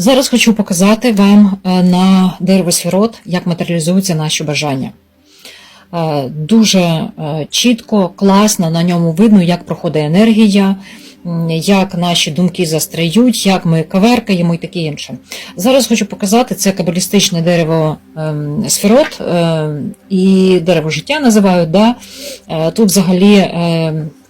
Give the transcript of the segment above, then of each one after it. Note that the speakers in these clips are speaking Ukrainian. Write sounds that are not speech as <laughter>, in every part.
Зараз хочу показати вам е, на деревосферот, як матеріалізуються наші бажання. Е, Дуже е, чітко, класно на ньому видно, як проходить енергія, як наші думки застряють, як ми каверкаємо і таке інше. Зараз хочу показати це кабалістичне дерево ем, сферот е, і дерево життя називають. Да? Тут взагалі.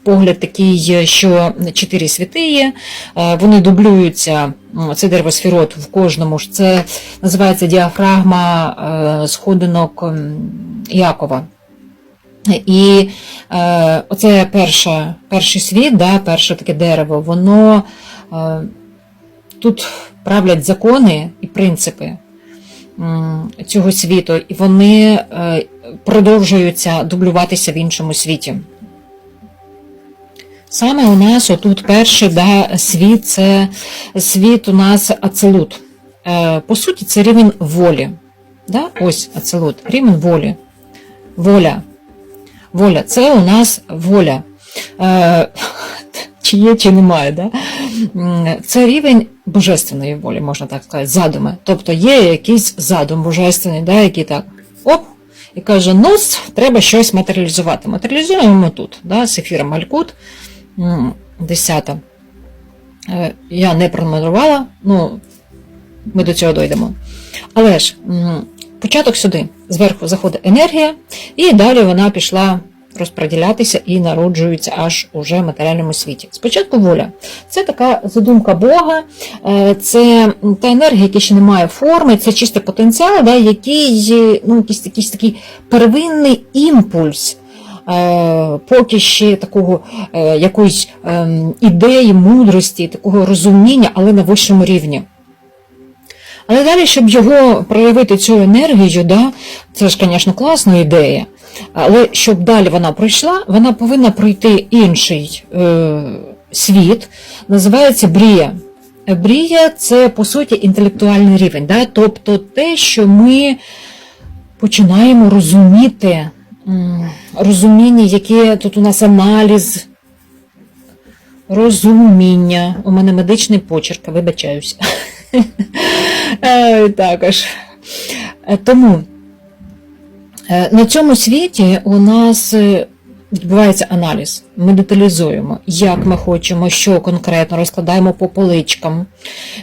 Е, Погляд такий, що чотири світи є, е, вони дублюються, це дерево сферот в кожному ж. Це називається діафрагма е, сходинок Якова. І е, оце перше, перший світ, да, перше таке дерево, воно е, тут правлять закони і принципи м, цього світу, і вони е, продовжуються дублюватися в іншому світі. Саме у нас отут перший да, світ це світ у нас ацелут. Е, по суті, це рівень волі. Да? Ось ацелут, рівень волі. Воля. Воля. Це у нас воля. Е, <laughs> чи є, чи немає. Да? Це рівень божественної волі, можна так сказати, задуми. Тобто є якийсь задум божественний, да, який так оп, і каже, ну, треба щось матеріалізувати. Матеріалізуємо тут, да, з ефіром Малькут, м, 10. Е, Я не пронумерувала, ну, ми до цього дойдемо. Але ж початок сюди, зверху заходить енергія, і далі вона пішла розподілятися і народжується аж уже в матеріальному світі. Спочатку воля. Це така задумка Бога, е, це та енергія, яка ще не має форми, це чистий потенціал, да, який ну, якийсь, якийсь такий первинний імпульс. Е, Поки ще такого е, якоїсь ем, ідеї, мудрості, такого розуміння, але на вищому рівні. Але далі, щоб його проявити цю енергію, да, це ж, звісно, класна ідея. Але щоб далі вона пройшла, вона повинна пройти інший е, світ, називається брія. Брія це, по суті, інтелектуальний рівень, да? тобто те, що ми починаємо розуміти, розуміння, яке тут у нас аналіз, розуміння. У мене медичний почерк, вибачаюся. <laughs> Е, Також. Е, Тому е, на цьому світі у нас відбувається аналіз. Ми деталізуємо, як ми хочемо, що конкретно розкладаємо по поличкам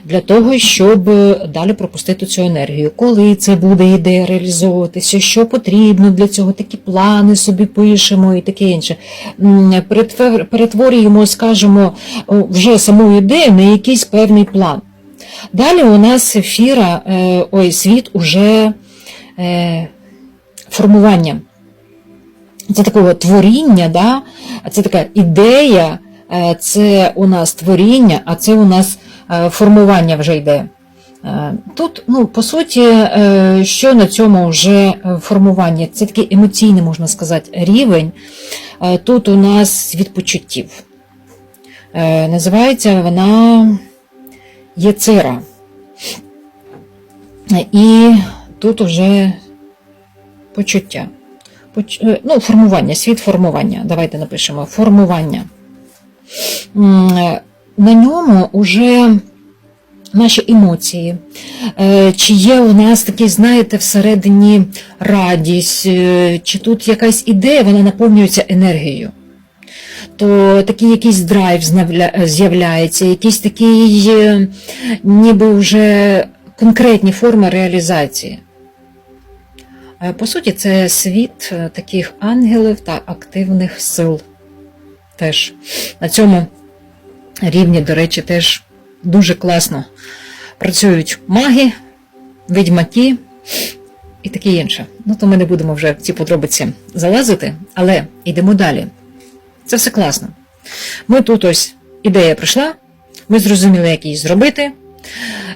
для того, щоб е, далі пропустити цю енергію. Коли це буде ідея реалізовуватися, що потрібно для цього, такі плани собі пишемо і таке інше. Перетворюємо, скажімо, вже саму ідею на якийсь певний план. Далі у нас ефіра, е, ой, світ уже е, формування. Це такого творіння, да? це така ідея, е, це у нас творіння, а це у нас е, формування вже йде. Е, Тут, ну, по суті, що на цьому вже формуванні? Це такий емоційний, можна сказати, рівень. Тут у нас світ почуттів. Називається вона Єцира. І тут уже почуття. Е, Ну, формування, світ формування. Давайте напишемо формування. Е, На ньому вже наші емоції. Е, Чи є у нас такий, знаєте, всередині радість, чи тут якась ідея, вона наповнюється енергією то такий якийсь драйв з'являється, якийсь такий е, ніби вже конкретні форми реалізації. Е, По суті, це світ е, таких ангелів та активних сил. Теж на цьому рівні, до речі, теж дуже класно працюють маги, відьмаки і таке інше. Ну, то ми не будемо вже в ці подробиці залазити, але йдемо далі. Це все класно. Ми тут ось ідея прийшла, ми зрозуміли, як її зробити.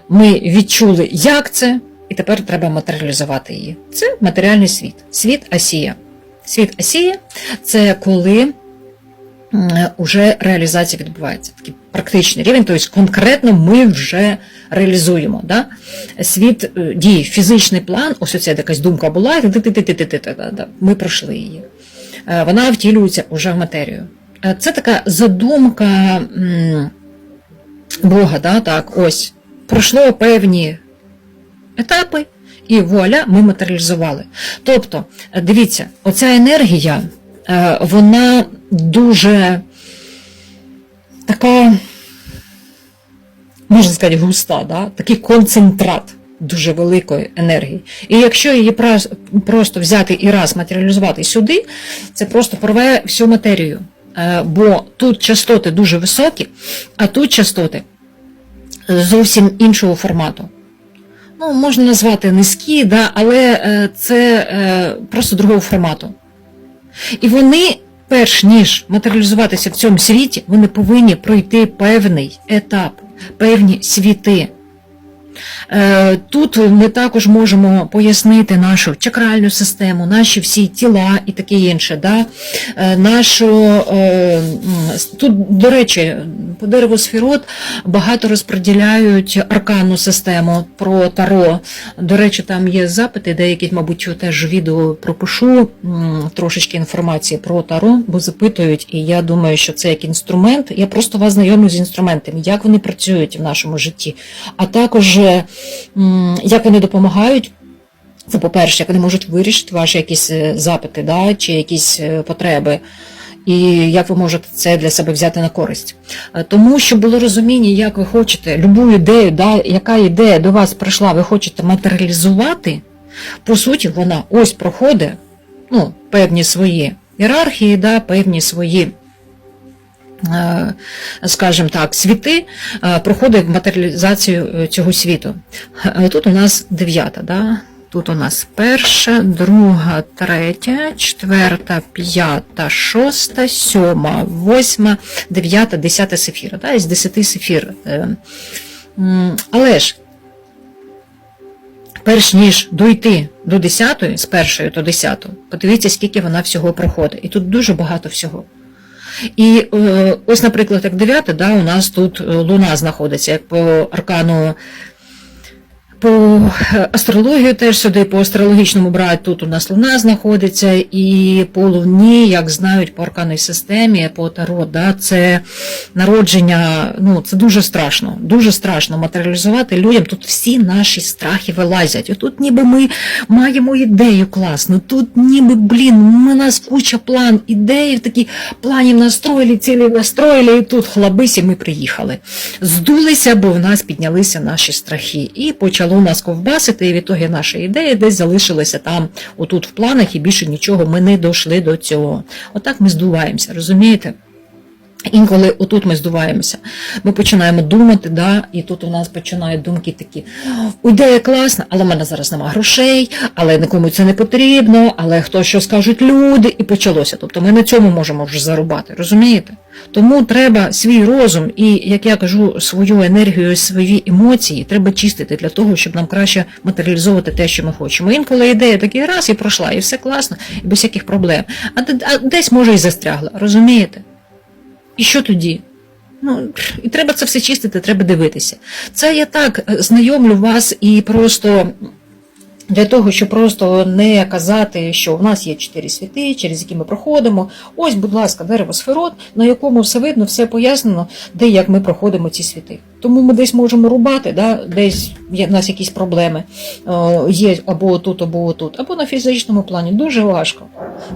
Ми відчули, як це, і тепер треба матеріалізувати її. Це матеріальний світ, світ Асія. Світ Асія це коли м, уже реалізація відбувається. Такий практичний рівень, тобто конкретно ми вже реалізуємо. Да? Світ е, дій, фізичний план, ось оця якась думка була, ми пройшли її. Е, Вона втілюється уже в матерію. Е, Це така задумка Бога, да, так, ось пройшло певні етапи, і вуаля, ми матеріалізували. Тобто, дивіться, оця енергія, е, вона дуже така, можна сказати, густа, да? такий концентрат дуже великої енергії. І якщо її просто взяти і раз матеріалізувати сюди, це просто порве всю матерію. Е, Бо тут частоти дуже високі, а тут частоти зовсім іншого формату. Ну, можна назвати низькі, да, але е, це е, просто другого формату. І вони, перш ніж матеріалізуватися в цьому світі, вони повинні пройти певний етап, певні світи. Е, Тут ми також можемо пояснити нашу чакральну систему, наші всі тіла і таке інше. Да? Е, Нашу, е, тут, до речі, по дереву сфірот багато розподіляють арканну систему про таро. До речі, там є запити, деякі, мабуть, теж відео пропишу трошечки інформації про таро, бо запитують, і я думаю, що це як інструмент. Я просто вас знайомлю з інструментами, як вони працюють в нашому житті, а також як вони допомагають. Це по-перше, як вони можуть вирішити ваші якісь е, запити, да, чи якісь е, потреби, і як ви можете це для себе взяти на користь. Е, Тому, щоб було розуміння, як ви хочете, любу ідею, да, яка ідея до вас прийшла, ви хочете матеріалізувати, по суті, вона ось проходить ну, певні свої ієрархії, да, певні свої. Е, Скажімо так, світи е, проходить матеріалізацію е, цього світу. Тут у нас дев'ята, да? Тут у нас перша, друга, третя, четверта, п'ята, шоста, сьома, восьма, дев'ята, десята сефіра. Да? Із десяти сефір. Але ж, перш ніж дойти до десятої, з першої до десятої, подивіться, скільки вона всього проходить. І тут дуже багато всього. І е, ось, наприклад, як дев'яте, да, у нас тут е, луна знаходиться, як по аркану по астрологію теж сюди, по астрологічному брати, тут у нас луна знаходиться, і по луні, як знають по арканній системі, по таро, да, це народження, ну це дуже страшно, дуже страшно матеріалізувати людям. Тут всі наші страхи вилазять. І тут ніби ми маємо ідею класну, тут ніби, блін, у нас куча план, ідеї, такі планів настроїли, цілі настроїли, і тут хлабись, і ми приїхали. Здулися, бо в нас піднялися наші страхи. І почало нас ковбасити, і в ітогі наша ідея десь залишилася там, отут в планах, і більше нічого ми не дійшли до цього. Отак ми здуваємося, розумієте? Інколи отут ми здуваємося. Ми починаємо думати, да, і тут у нас починають думки такі: ідея класна, але в мене зараз нема грошей, але нікому це не потрібно, але хто що скажуть люди, і почалося. Тобто ми на цьому можемо вже зарубати, розумієте? Тому треба свій розум і, як я кажу, свою енергію, свої емоції треба чистити для того, щоб нам краще матеріалізовувати те, що ми хочемо. Інколи ідея такий раз і пройшла, і все класно, і без всяких проблем. А десь може і застрягла, розумієте? І що тоді? Ну, і треба це все чистити, треба дивитися. Це я так е, знайомлю вас і просто для того, щоб просто не казати, що в нас є чотири світи, через які ми проходимо. Ось, будь ласка, дерево сферот, на якому все видно, все пояснено, де як ми проходимо ці світи. Тому ми десь можемо рубати, да, десь є в нас якісь проблеми е, є або тут, або тут, або на фізичному плані. Дуже важко.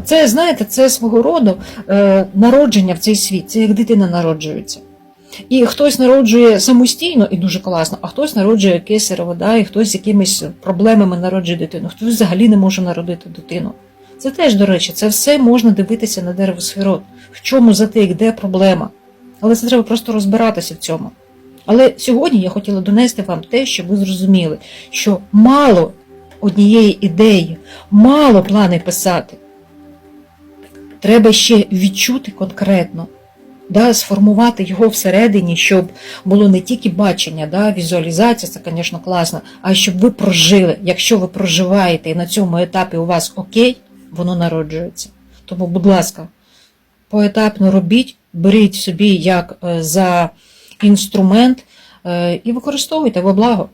Це, знаєте, це свого роду е, народження в цей світ, це як дитина народжується. І хтось народжує самостійно і дуже класно, а хтось народжує кесарево, да, і хтось з якимись проблемами народжує дитину, хтось взагалі не може народити дитину. Це теж, до речі, це все можна дивитися на дерево сферот. В чому затик, де проблема. Але це треба просто розбиратися в цьому. Але сьогодні я хотіла донести вам те, щоб ви зрозуміли, що мало однієї ідеї, мало плани писати. Треба ще відчути конкретно, да, сформувати його всередині, щоб було не тільки бачення, да, візуалізація, це, звісно, класно, а щоб ви прожили. Якщо ви проживаєте і на цьому етапі у вас окей, воно народжується. Тому, будь ласка, поетапно робіть, беріть собі як е, за інструмент е, і використовуйте во благо.